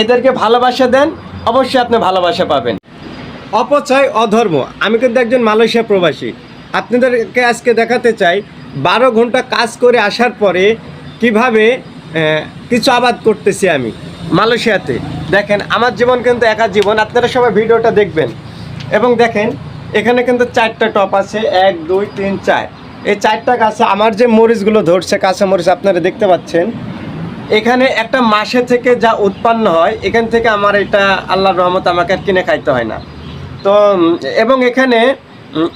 এদেরকে ভালোবাসা দেন, অবশ্যই আপনি ভালোবাসা পাবেন। অপচয় অধর্ম। আমি কিন্তু একজন মালয়েশিয়া প্রবাসী। আপনাদেরকে আজকে দেখাতে চাই, বারো ঘণ্টা কাজ করে আসার পরে কীভাবে কিছু আবাদ করতেছি আমি মালয়েশিয়াতে। দেখেন, আমার জীবন কিন্তু একা জীবন, আপনারা সবাই ভিডিওটা দেখবেন। এবং দেখেন, এখানে কিন্তু চারটা টপ আছে, এক, দুই, তিন, চার। এই চারটা গাছে আমার যে মরিচগুলো ধরছে কাঁচা মরিচ আপনারা দেখতে পাচ্ছেন। এখানে একটা মাসে থেকে যা উৎপন্ন হয়, এখান থেকে আমার এটা আল্লাহর রহমত আমাকে আর কিনে খাইতে হয় না। তো এবং এখানে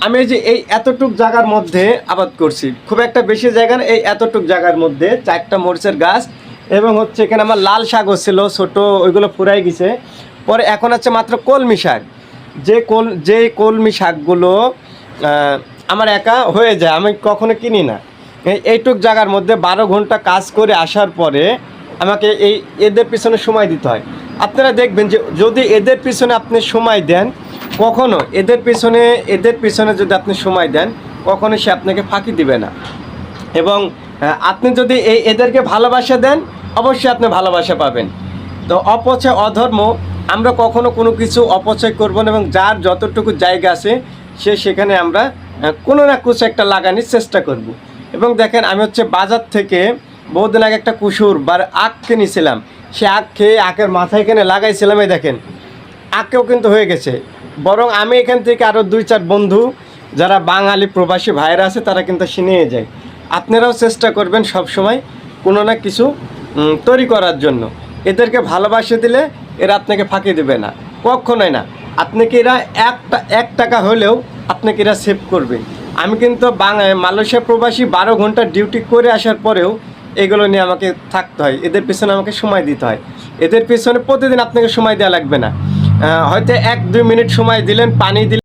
আমি যে এই এতটুক জায়গার মধ্যে আবাদ করছি। খুব একটা বেশি জায়গা এই এতটুক জায়গার মধ্যে চারটা মরিচের গাছ এবং হচ্ছে এখানে আমার লাল শাকও ছিল, ছোটো, ওইগুলো ফুরাই গেছে। পরে এখন আছে মাত্র কলমি শাক। যে কল, যে কলমি শাকগুলো আমার একা হয়ে যায়, আমি কখনো কিনি না। এইটুক জায়গার মধ্যে বারো ঘণ্টা কাজ করে আসার পরে আমাকে এই এদের পিছনে সময় দিতে হয়। আপনারা দেখবেন যে যদি এদের পিছনে আপনি সময় দেন, কখনো এদের পিছনে এদের পিছনে যদি আপনি সময় দেন, কখনো সে আপনাকে ফাঁকি দিবে না। এবং আপনি যদি এই এদেরকে ভালোবাসা দেন, অবশ্যই আপনি ভালোবাসা পাবেন। তো অপচয় অধর্ম, আমরা কখনো কোনো কিছু অপচয় করব না এবং যার যতটুকু জায়গা আছে, সে সেখানে আমরা কোনো না কিছু একটা লাগানোর চেষ্টা করব। এবং দেখেন আমি হচ্ছে বাজার থেকে বহুদিন আগে একটা কুসুর বা আখ কিনেছিলাম। সে আখ খেয়ে আখের মাথায় এখানে লাগাইছিলাম, এই দেখেন। আখেও কিন্তু হয়ে গেছে। বরং আমি এখান থেকে আরও দুই চার বন্ধু যারা বাঙালি প্রবাসী ভাইয়েরা আছে, তারা কিন্তু নিয়ে যায়। আপনারাও চেষ্টা করবেন সব সময় কোনো না কিছু তৈরি করার জন্য। এদেরকে ভালোবাসে দিলে এরা আপনাকে ফাঁকি দেবে না। কখনোই না। আপনি কি এরা একটা, এক টাকা হলেও আপনাকে এরা সেভ করবে। আমি কিন্তু মালয়েশিয়া প্রবাসী বারো ঘণ্টা ডিউটি করে আসার পরেও এগুলো নিয়ে আমাকে থাকতে হয়। এদের পেছনে আমাকে সময় দিতে হয়। এদের পেছনে প্রতিদিন আপনাকে সময় দেওয়া লাগবে না। হয়তো এক দুই মিনিট সময় দিলেন, পানি দিলেন।